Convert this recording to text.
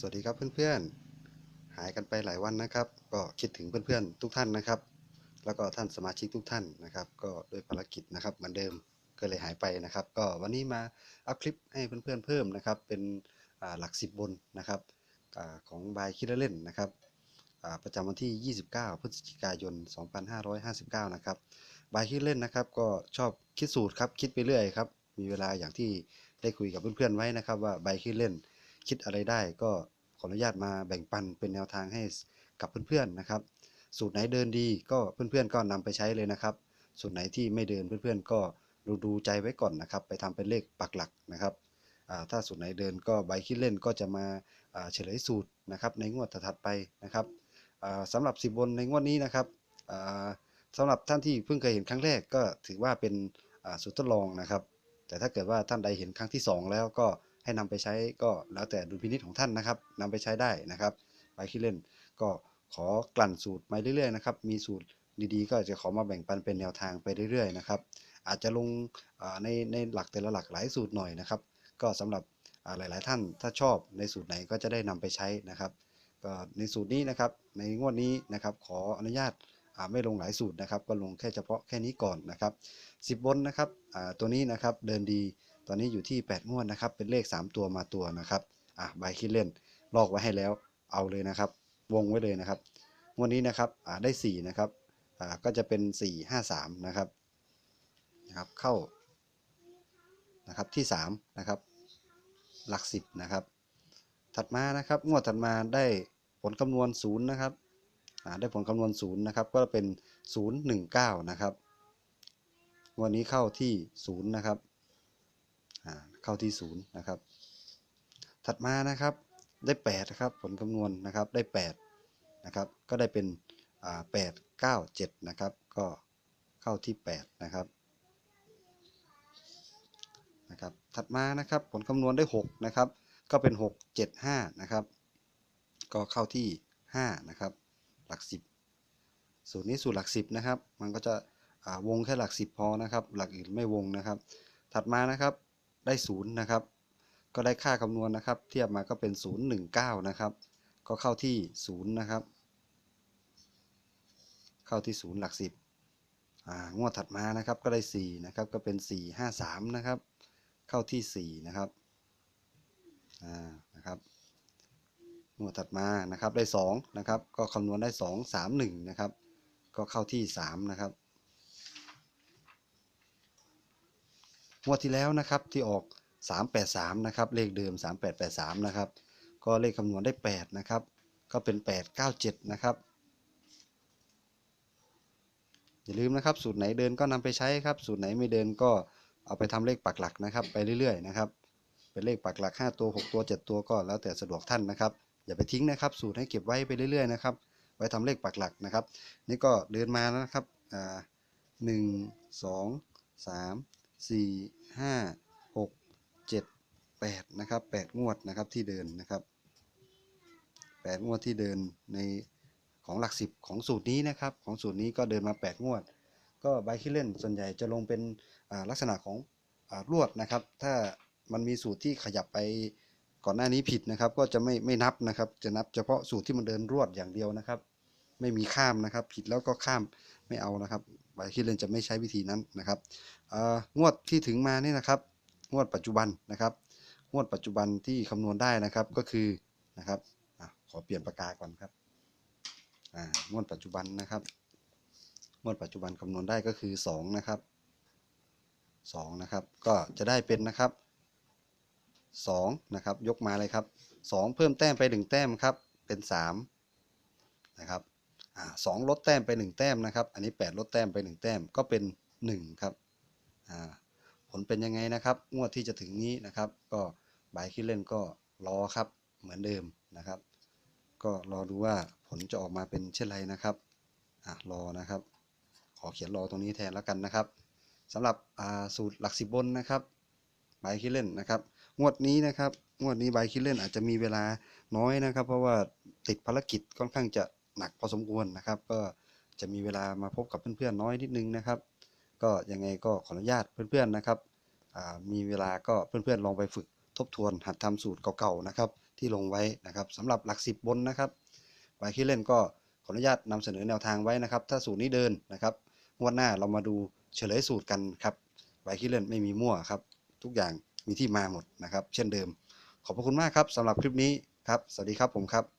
สวัสดีครับเพื่อนๆ หายกันไปหลายวันนะครับ ก็คิดถึงเพื่อนๆทุกท่านนะครับ แล้วก็ท่านสมาชิกทุกท่านนะครับ ก็ด้วยภารกิจนะครับเหมือนเดิมก็เลยหายไปนะครับ ก็วันนี้มาอัพคลิปให้เพื่อนๆเพิ่มนะครับ เป็นหลักสิบบนนะครับอของบายคิดเล่นนะครับประจำวันที่ 29 พฤศจิกายน 2559 นะครับบายคิดเล่นนะครับก็ชอบคิดสูตรครับคิดไปเรื่อยครับมีเวลาอย่างที่ได้คุยกับเพื่อนๆไว้นะครับ ว่าบายคิดเล่น คิดอะไรได้ก็ขออนุญาตมาแบ่งปันเป็นแนวทางให้กับเพื่อนๆนะครับ สูตรไหนเดินดีก็เพื่อนๆก็นำไปใช้เลยนะครับ สูตรไหนที่ไม่เดินเพื่อนๆ ก็ดูดูใจไว้ก่อนนะครับ ไปทำเป็นเลขปักหลักนะครับถ้าสูตรไหนเดินก็ใบคิดเล่นก็จะมาเฉลยสูตรนะครับในงวดถัดไปนะครับอ่าสำหรับสิบบนในงวดนี้นะครับอ่าสำหรับท่านที่เพิ่งเคยเห็นครั้งแรกก็ถือว่าเป็นสูตรทดลองนะครับ แต่ถ้าเกิดว่าท่านใดเห็นครั้งที่สองแล้วก็ ให้นำไปใช้ก็แล้วแต่ดุลพินิจของท่านนะครับนำไปใช้ได้นะครับไปคิดเล่นก็ขอกลั่นสูตรมาเรื่อยๆนะครับมีสูตรดีๆ ก็จะขอมาแบ่งปันเป็นแนวทางไปเรื่อยๆนะครับอาจจะลงในในหลักแต่ละหลักหลายสูตรหน่อยนะครับ ก็สำหรับหลายๆท่านถ้าชอบในสูตรไหนก็จะได้นำไปใช้นะครับก็ในสูตรนี้นะครับในงวดนี้นะครับขออนุญาตาไม่ลงหลายสูตรนะครับ ก็ลงแค่เฉพาะแค่นี้ก่อนนะครับ 10บนนะครับตัวนี้นะครับเดินดี ตอนนี้อยู่ที่ 8 งวดนะครับ เป็นเลข 3 ตัวมาตัวนะครับ อะใบคิดเล่น ลอกไว้ให้แล้ว เอาเลยนะครับ วงไว้เลยนะครับ งวดนี้นะครับ อ่าได้ 4 นะครับ อ่า ก็จะเป็น 4 5 3 นะครับ นะครับ เข้า นะครับ ที่ 3 นะครับ หลัก 10 นะครับ ถัดมานะครับ งวดถัดมาได้ผลคำนวณ 0 นะครับ อ่า ได้ผลคำนวณ 0 นะครับ ก็เป็น 019 นะครับ วันนี้เข้าที่ศูนย์นะครับ เข้าที่ศูนย์นะครับ ถัดมานะครับได้แปดนะครับผลคำนวณนะครับได้แปดนะครับก็ได้เป็นแปดเก้าเจ็ดนะครับก็เข้าที่แปดนะครับนะครับถัดมานะครับผลคำนวณได้หกนะครับก็เป็นหกเจ็ดห้านะครับก็เข้าที่ห้านะครับหลักสิบสูตรนี้สูตรหลักสิบนะครับมันก็จะวงแค่หลักสิบพอนะครับหลักอื่นไม่วงนะครับ ถัดมานะครับ ได้ศูนย์นะครับ ก็ได้ค่าคำนวณนะครับ เทียบมาก็เป็น 019 นะครับ ก็เข้าที่0นะครับ เข้าที่0หลักสิบอ่างวดถัดมานะครับก็ได้4นะครับก็เป็น 453นะครับ เข้าที่ 4 นะครับอ่านะครับงวดถัดมานะครับได้2นะครับก็คำนวณได้ 2 3 1นะครับก็เข้าที่ 3 นะครับ งวดที่แล้วนะครับที่ออก 383 นะครับ เลขเดิม 3883 นะครับ ก็เลขคำนวณได้ 8 นะครับ ก็เป็น 897 นะครับ อย่าลืมนะครับ สูตรไหนเดินก็นำไปใช้ครับ สูตรไหนไม่เดินก็เอาไปทำเลขปักหลักนะครับ ไปเรื่อยๆนะครับ เป็นเลขปักหลัก 5 ตัว 6 ตัว 7 ตัวก็แล้วแต่สะดวกท่านนะครับ อย่าไปทิ้งนะครับ สูตรให้เก็บไว้ไปเรื่อยๆนะครับ ไว้ทำเลขปักหลักนะครับ นี่ก็เดินมาแล้วนะครับหนึ่งสองสาม สี่ห้าหกเจ็ดแปดนะครับแปดงวดนะครับที่เดินนะครับแปดงวดที่เดินในของหลักสิบของสูตรนี้นะครับ ของสูตรนี้ก็เดินมาแปดงวด ก็ใบคิเล่นส่วนใหญ่จะลงเป็นลักษณะของอ่วดนะครับ ถ้ามันมีสูตรที่ขยับไปก่อนหน้านี้ผิดนะครับ ก็จะไม่ไม่นับนะครับ จะนับเฉพาะสูตรที่มันเดินรวดอย่างเดียวนะครับ ไม่มีข้ามนะครับ ผิดแล้วก็ข้ามไม่เอานะครับใบคิดเล่นจะไม่ใช้วิธีนั้นนะครับงวดที่ถึงมานี่นะครับ งวดปัจจุบันนะครับ งวดปัจจุบันที่คำนวณได้นะครับก็คือนะครับอขอเปลี่ยนปากกาก่อนครับงวดปัจจุบันนะครับ งวดปัจจุบันคำนวณได้ก็คือสองนะครับสองนะครับ ก็จะได้เป็นนะครับสองนะครับ ยกมาเลยครับสองเพิ่มแต้มไปหนึ่งแต้มครับ เป็นสามนะครับ สองลดแต้มไปหนึ่งแต้มนะครับ อันนี้แปดลดแต้มไปหนึ่งแต้มก็เป็นหนึ่งครับผลเป็นยังไงนะครับงวดที่จะถึงนี้นะครับ ก็บายคิดเล่นก็รอครับเหมือนเดิมนะครับ ก็รอดูว่าผลจะออกมาเป็นเช่นไรนะครับอะรอนะครับ ขอเขียนรอตรงนี้แทนแล้วกันนะครับสำหรับสูตรหลักสิบบนนะครับบายคิดเล่นนะครับ งวดนี้นะครับงวดนี้บายคิดเล่นอาจจะมีเวลาน้อยนะครับ เพราะว่าติดภารกิจค่อนข้างจะ หนักพอสมควรนะครับ ก็จะมีเวลามาพบกับเพื่อนๆน้อยนิดนึงนะครับ ก็ยังไงก็ขออนุญาตเพื่อนๆนะครับมีเวลาก็เพื่อนๆลองไปฝึกทบทวนหัดทำสูตรเก่าๆนะครับ ที่ลงไว้นะครับสำหรับหลักสิบบนนะครับไวคิเล่นก็ขออนุญาตนำเสนอแนวทางไว้นะครับ ถ้าสูตรนี้เดินนะครับงวดหน้าเรามาดูเฉลยสูตรกันครับไวคิเล่นไม่มีมั่วครับ ทุกอย่างมีที่มาหมดนะครับ เช่นเดิม ขอบพระคุณมากครับสำหรับคลิปนี้ครับ สวัสดีครับผมครับ